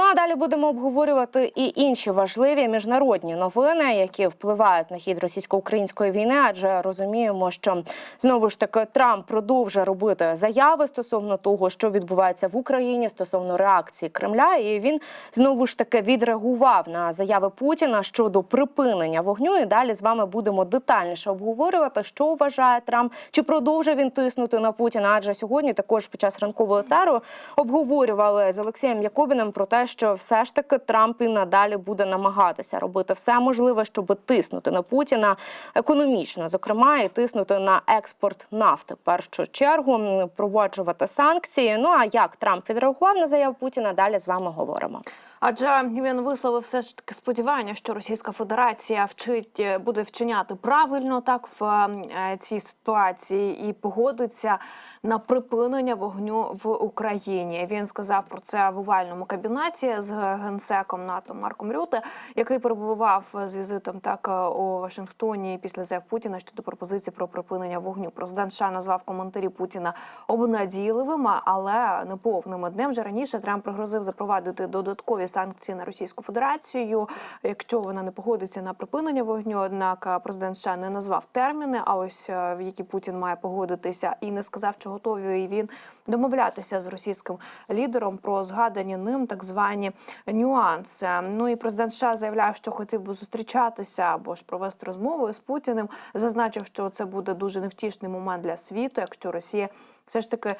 Ну а далі будемо обговорювати і інші важливі міжнародні новини, які впливають на хід російсько-української війни. Адже розуміємо, що знову ж таки Трамп продовжує робити заяви стосовно того, що відбувається в Україні стосовно реакції Кремля, і він знову ж таки відреагував на заяви Путіна щодо припинення вогню. І далі з вами будемо детальніше обговорювати, що вважає Трамп, чи продовжує він тиснути на Путіна. Адже сьогодні також під час ранкового етеру обговорювали з Олексієм Якубіним про те, що все ж таки Трамп і надалі буде намагатися робити все можливе, щоб тиснути на Путіна економічно, зокрема, і тиснути на експорт нафти. В першу чергу проводжувати санкції. Ну а як Трамп відреагував на заяву Путіна? Далі з вами говоримо. Адже він висловив все ж таки сподівання, що Російська Федерація вчить е, буде вчиняти правильно так в е, цій ситуації і погодиться на припинення вогню в Україні. Він сказав про це в овальному кабінеті з генсеком НАТО Марком Рюте, який перебував з візитом так е, у Вашингтоні після заяв Путіна щодо пропозиції про припинення вогню. Президент США назвав коментарі Путіна обнадійливими, але неповними днем. Вже раніше Трамп пригрозив запровадити додаткові санкції на Російську Федерацію, якщо вона не погодиться на припинення вогню. Однак е, президент США не назвав терміни. А ось е, в які Путін має погодитися, і не сказав, чи готовий він домовлятися з російським лідером про згадані ним так звані нюанси. Ну і президент США заявляв, що хотів би зустрічатися або ж провести розмову з Путіним. Зазначив, що це буде дуже невтішний момент для світу, якщо Росія все ж таки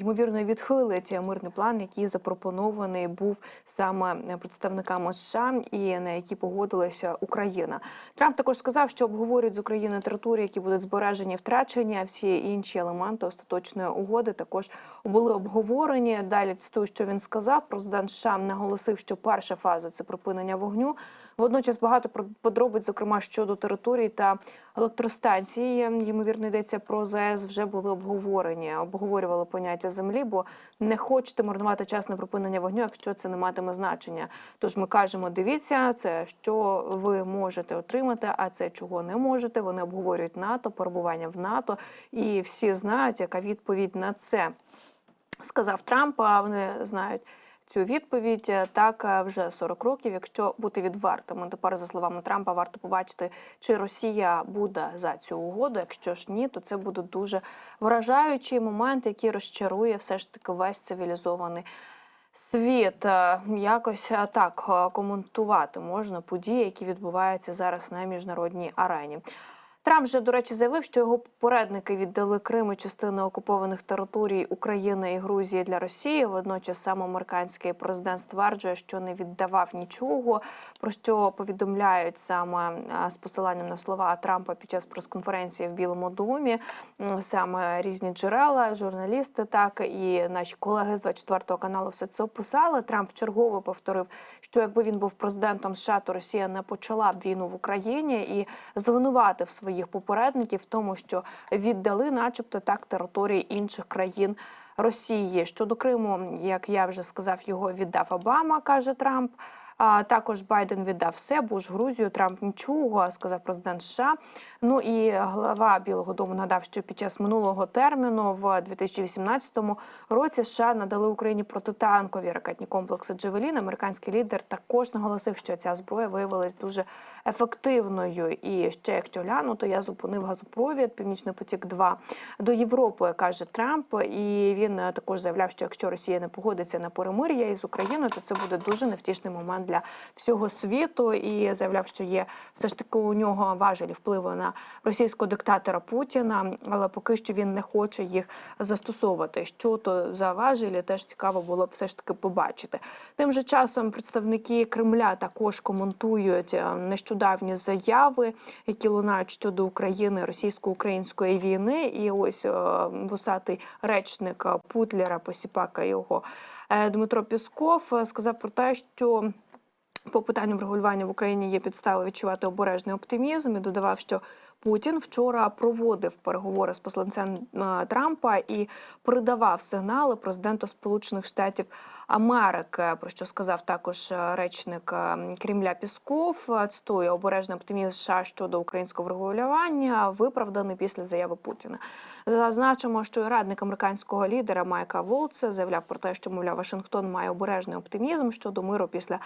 ймовірно відхилить мирний план, який запропонований був саме представниками США і на які погодилася Україна. Трамп також сказав, що обговорюють з Україною території, які будуть збережені, втрачені. Всі інші елементи остаточної угоди також були обговорені. Далі цитую, що він сказав. Президент США наголосив, що перша фаза це припинення вогню. Водночас багато подробиць, зокрема щодо території та електростанції, ймовірно, йдеться про ЗАЕС, вже були обговорені. Обговорювали поняття землі, бо не хочете марнувати час на припинення вогню, якщо це не матиме значення. Тож ми кажемо: дивіться, це що ви можете отримати, а це чого не можете. Вони обговорюють НАТО, перебування в НАТО, і всі знають, яка відповідь на це сказав Трамп. А вони знають. Цю відповідь Е, так е, вже 40 років. Якщо бути відвертими, тепер за словами Трампа, варто побачити, чи Росія буде за цю угоду. Якщо ж ні, то це буде дуже вражаючий момент, який розчарує все ж таки весь цивілізований світ. Е, Якось так коментувати можна події, які відбуваються зараз на міжнародній арені. Трамп вже, до речі, заявив, що його попередники віддали Крим і частини окупованих територій України і Грузії для Росії. Водночас сам американський президент стверджує, що не віддавав нічого, про що повідомляють саме з посиланням на слова Трампа під час прес-конференції в Білому домі. Саме різні джерела, журналісти, так і наші колеги з 24 каналу все це описали. Трамп вчергово повторив, що якби він був президентом США, то Росія не почала б війну в Україні і звинуватив своїх попередників в тому, що віддали, начебто, так території інших країн. Росії щодо Криму, як я вже сказав, його віддав Обама, каже Трамп. А також Байден віддав все, ж Грузію Трамп нічого, сказав президент США. Ну і глава Білого Дому нагадав, що під час минулого терміну в 2018 році США надали Україні протитанкові ракетні комплекси Джевелін. Американський лідер також наголосив, що ця зброя виявилась дуже ефективною. І ще якщо глянути, я зупинив газопровід Північний потік 2 до Європи, каже Трамп. І він також заявляв, що якщо Росія не погодиться на перемир'я із Україною, то це буде дуже невтішний момент для всього світу. І заявляв, що є все ж таки у нього важелі впливу на російського диктатора Путіна, але поки що він не хоче їх застосовувати. Що то за важелі, теж цікаво було б все ж таки побачити. Тим же часом представники Кремля також коментують е, нещодавні заяви, які лунають щодо України російсько-української війни. І ось е, вусатий речник е, Путлера, посіпака його Дмитро Пісков сказав про те, що. По питанню врегулювання в Україні є підстави відчувати обережний оптимізм і додавав, що Путін вчора проводив переговори з посланцем е, Трампа і передавав сигнали президенту Сполучених Штатів Америки. Про що сказав також е, речник е, Кремля Пісков. Цитую, обережний оптимізм США щодо українського врегулювання виправданий після заяви Путіна. Зазначимо, що і радник американського лідера Майка Волца заявляв про те, що мовляв Вашингтон має обережний оптимізм щодо миру після.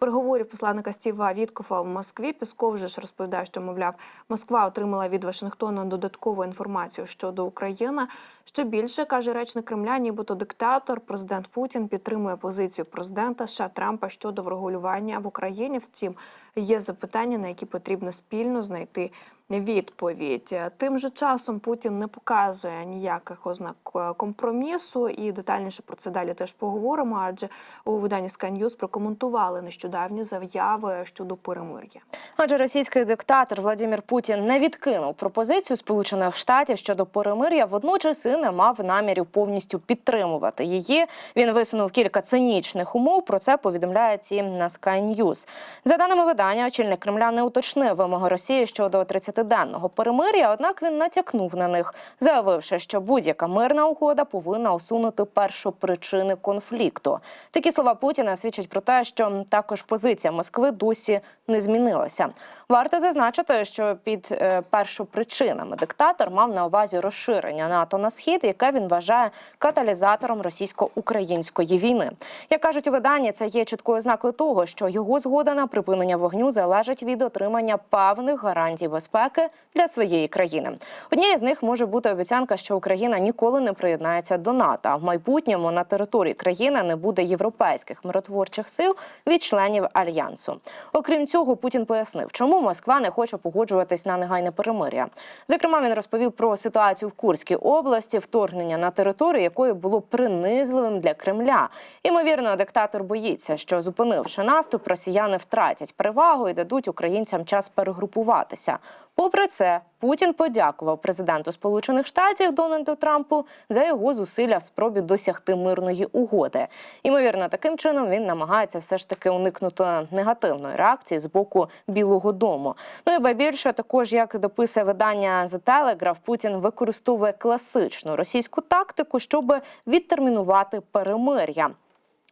Переговорів посланника Стіва Віткофа в Москві Пісков же ж розповідає, що мовляв, Москва отримала від Вашингтона додаткову інформацію щодо України. Що більше каже речник Кремля, нібито диктатор, президент Путін підтримує позицію президента США Трампа щодо врегулювання в Україні. Втім, є запитання, на які потрібно спільно знайти відповідь. Тим же часом Путін не показує ніяких ознак е, компромісу, і детальніше про це далі теж поговоримо. Адже у виданні Sky News прокоментували нещодавні заяви щодо перемир'я. Адже російський диктатор Владимир Путін не відкинув пропозицію Сполучених Штатів щодо перемир'я, водночас і не мав намірів повністю підтримувати її. Він висунув кілька цинічних умов. Про це повідомляють і на Sky News. За даними видання, очільник Кремля не уточнив вимоги Росії щодо 30-денного перемир'я, однак він натякнув на них, заявивши, що будь-яка мирна угода повинна усунути першопричини конфлікту. Такі слова Путіна свідчать про те, що також позиція Москви досі не змінилася. Варто зазначити, що під е, першопричинами диктатор мав на увазі розширення НАТО на схід, яке він вважає каталізатором російсько-української війни. Як кажуть у виданні, це є чіткою ознакою того, що його згода на припинення вогню залежить від отримання певних гарантій безпеки для своєї країни. Однією з них може бути обіцянка, що Україна ніколи не приєднається до НАТО. В майбутньому на території країни не буде європейських миротворчих сил від членів альянсу. Окрім цього, Путін пояснив, чому Москва не хоче погоджуватись на негайне перемир'я. Зокрема, він розповів про ситуацію в Курській області, вторгнення на територію якої було принизливим для Кремля. Імовірно, диктатор боїться, що зупинивши наступ, росіяни втратять перевагу і дадуть українцям час перегрупуватися. Попри це, Путін подякував президенту Сполучених Штатів Дональду Трампу за його зусилля в спробі досягти мирної угоди. Імовірно, таким чином він намагається все ж таки уникнути негативної реакції з боку Білого Дому. Ну і ба більше, також як дописує видання The Telegraph, Путін використовує класичну російську тактику, щоб відтермінувати перемир'я.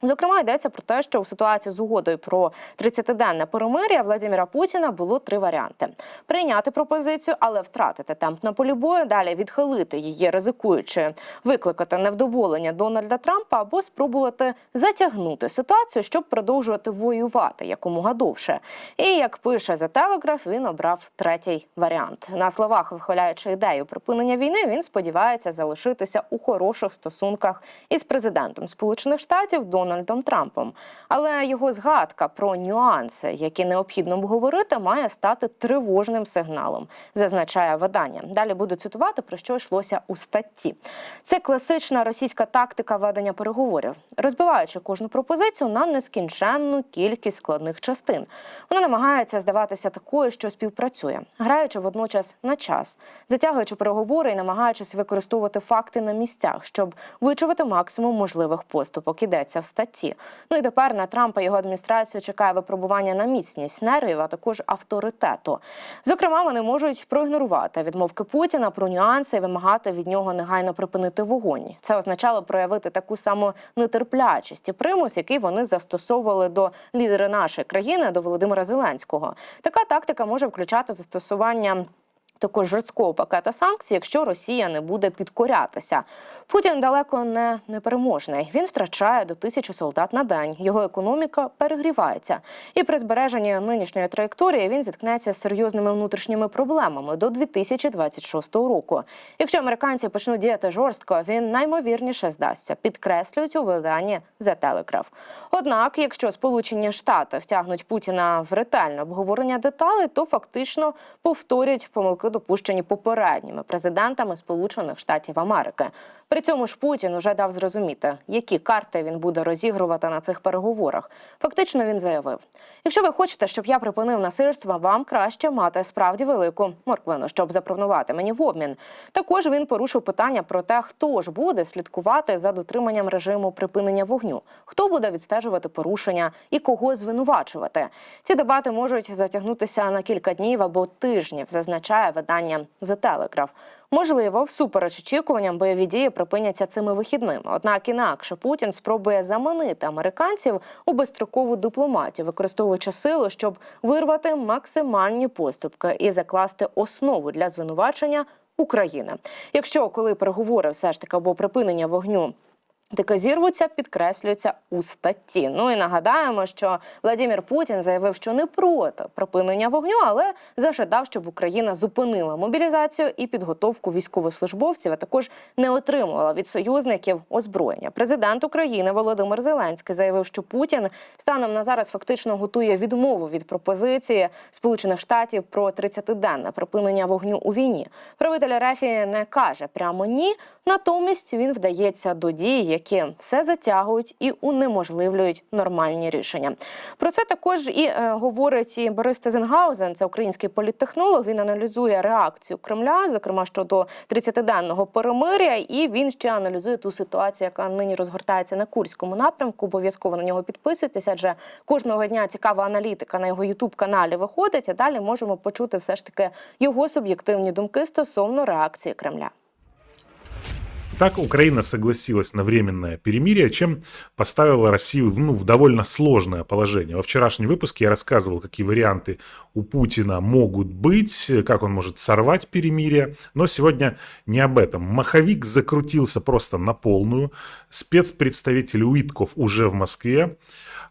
Зокрема, йдеться про те, що у ситуації з угодою про 30-денне перемир'я Владимира Путіна було три варіанти: прийняти пропозицію, але втратити темп на полі бою, далі відхилити її, ризикуючи викликати невдоволення Дональда Трампа, або спробувати затягнути ситуацію, щоб продовжувати воювати якомога довше. І як пише The Telegraph, він обрав третій варіант. На словах вихваляючи ідею припинення війни, він сподівається залишитися у хороших стосунках із президентом Сполучених Штатів Дональдом Трампом. Але його згадка про нюанси, які необхідно обговорити, має стати тривожним сигналом, зазначає видання. Далі буду цитувати про що йшлося у статті. Це класична російська тактика ведення переговорів, розбиваючи кожну пропозицію на нескінченну кількість складних частин. Вона намагається здаватися такою, що співпрацює, граючи водночас на час, затягуючи переговори і намагаючись використовувати факти на місцях, щоб вичувати максимум можливих поступок. Ідеться в статті. Ну і тепер на Трампа його адміністрацію чекає випробування на міцність нервів, а також авторитету. Зокрема, вони можуть проігнорувати відмовки Путіна про нюанси і вимагати від нього негайно припинити вогонь. Це означало проявити таку саму нетерплячість і примус, який вони застосовували до лідера нашої країни, до Володимира Зеленського. Така тактика може включати застосування. Також жорсткого пакета санкцій, якщо Росія не буде підкорятися. Путін далеко не непереможний. Він втрачає до тисячі солдат на день. Його економіка перегрівається. І при збереженні нинішньої траєкторії він зіткнеться з серйозними внутрішніми проблемами до 2026 року. Якщо американці почнуть діяти жорстко, він наймовірніше здасться. Підкреслюють у виданні The Telegraph. Однак, якщо Сполучені Штати втягнуть Путіна в ретельне обговорення деталей, то фактично повторять помилки, допущені попередніми президентами Сполучених Штатів Америки. При цьому ж Путін уже дав зрозуміти, які карти він буде розігрувати на цих переговорах. Фактично він заявив: якщо ви хочете, щоб я припинив насильство, вам краще мати справді велику морквину, щоб запропонувати мені в обмін. Також він порушив питання про те, хто ж буде слідкувати за дотриманням режиму припинення вогню, хто буде відстежувати порушення і кого звинувачувати. Ці дебати можуть затягнутися на кілька днів або тижнів, зазначає видання The Telegraph. Можливо, всупереч очікуванням бойові дії припиняться цими вихідними. Однак інакше Путін спробує заманити американців у безстрокову дипломатію, використовуючи силу, щоб вирвати максимальні поступки і закласти основу для звинувачення України. Якщо коли переговори все ж таки або припинення вогню Таке зірвуться, підкреслюється у статті. Ну і нагадаємо, що Владимир Путін заявив, що не проти припинення вогню, але зажадав, щоб Україна зупинила мобілізацію і підготовку військовослужбовців, а також не отримувала від союзників озброєння. Президент України Володимир Зеленський заявив, що Путін станом на зараз фактично готує відмову від пропозиції Сполучених Штатів про 30-денне припинення вогню у війні. Правитель РФ не каже прямо ні, натомість він вдається до дій, які все затягують і унеможливлюють нормальні рішення. Про це також і е, говорить і Борис Тезенгаузен, це український політтехнолог. Він аналізує реакцію Кремля, зокрема щодо 30-денного перемиря, і він ще аналізує ту ситуацію, яка нині розгортається на курському напрямку. Обов'язково на нього підписуйтесь, адже кожного дня цікава аналітика на його ютуб каналі виходить. А далі можемо почути все ж таки його суб'єктивні думки стосовно реакції Кремля. Так Украина согласилась на временное перемирие, чем поставила Россию ну, в довольно сложное положение. Во вчерашнем выпуске я рассказывал, какие варианты у Путина могут быть, как он может сорвать перемирие. Но сегодня не об этом. Маховик закрутился просто на полную. Спецпредставитель Уитков уже в Москве.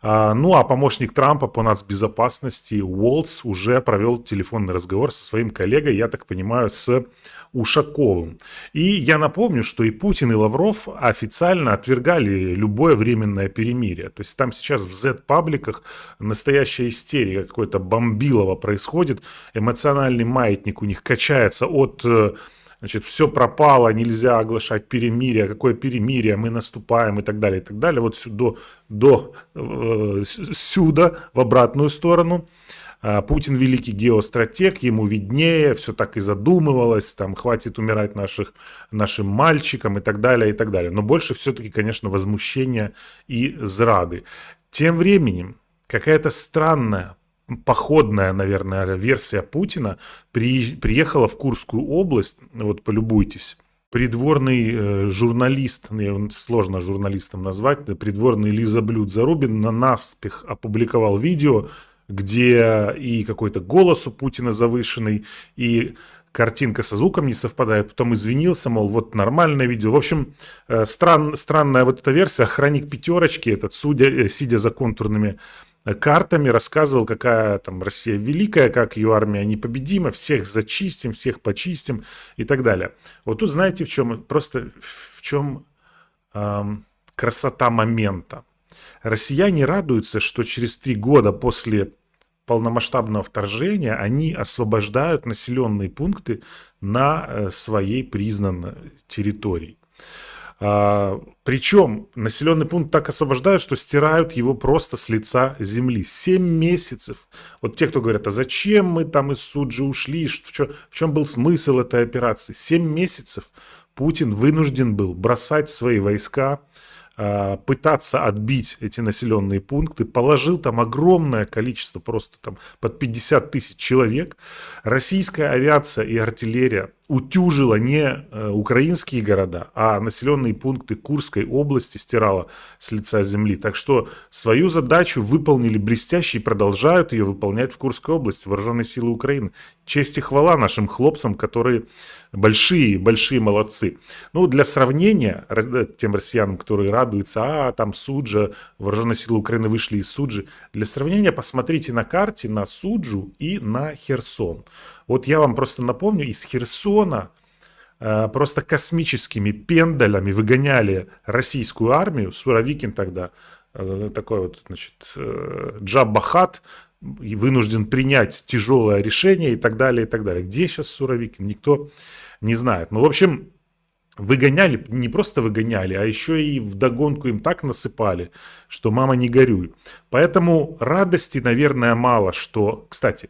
А, Ну а помощник Трампа по нацбезопасности Уолтс уже провел телефонный разговор со своим коллегой, я так понимаю, с Ушаковым. И я напомню, что и Путин, и Лавров официально отвергали любое временное перемирие. То есть там сейчас в Z-пабликах настоящая истерия, какое-то бомбилово происходит, эмоциональный маятник у них качается от э, значит, все пропало, нельзя оглашать перемирие, какое перемирие, мы наступаем и так далее, и так далее. Вот сю- до, э, сюда, в обратную сторону. А, Путин великий геостратег, ему виднее, все так и задумывалось, там хватит умирать наших, нашим мальчикам и так далее, и так далее. Но больше все-таки, конечно, возмущения и зрады. Тем временем какая-то странная, походная, наверное, версия Путина при- приехала в Курскую область, вот полюбуйтесь, придворный э, журналист, ну, сложно журналистом назвать, придворный Лизаблюд Зарубин на наспех опубликовал видео, где и какой-то голос у Путина завышенный, и картинка со звуком не совпадает, потом извинился, мол, вот нормальное видео. В общем, э, стран, странная вот эта версия. Охранник пятерочки, этот, судя, э, сидя за контурными картами, рассказывал, какая там Россия великая, как ее армия непобедима, всех зачистим, всех почистим и так далее. Вот тут знаете в чем, просто в чем эм, красота момента. Россияне радуются, что через три года после полномасштабного вторжения они освобождают населенные пункты на э, своей признанной территории. А, Причем населенный пункт так освобождают, что стирают его просто с лица земли. Семь месяцев. Вот те, кто говорят, а зачем мы там из Суджи ушли, в чем, в чем был смысл этой операции? Семь месяцев Путин вынужден был бросать свои войска, а, пытаться отбить эти населенные пункты, положил там огромное количество, просто там под 50 тысяч человек. Российская авиация и артиллерия утюжила не э, украинские города, а населенные пункты Курской области стирала с лица земли. Так что свою задачу выполнили блестяще и продолжают ее выполнять в Курской области вооруженные силы Украины. Честь и хвала нашим хлопцам, которые большие, большие молодцы. Ну, для сравнения, р- тем россиянам, которые радуются, а, там Суджа, вооруженные силы Украины вышли из Суджи. Для сравнения посмотрите на карте на Суджу и на Херсон. Вот я вам просто напомню, из Херсона э, просто космическими пендалями выгоняли российскую армию, Суровикин тогда, э, такой вот, значит, э, Джаббахат, вынужден принять тяжелое решение и так далее, и так далее. Где сейчас Суровикин, никто не знает. Ну, в общем, выгоняли, не просто выгоняли, а еще и вдогонку им так насыпали, что мама не горюй. Поэтому радости, наверное, мало, что... Кстати,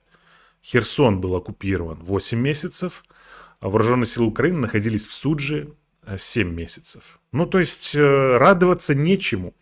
Херсон был оккупирован 8 месяцев, а вооруженные силы Украины находились в Судже э, 7 месяцев. Ну, то есть э, радоваться нечему.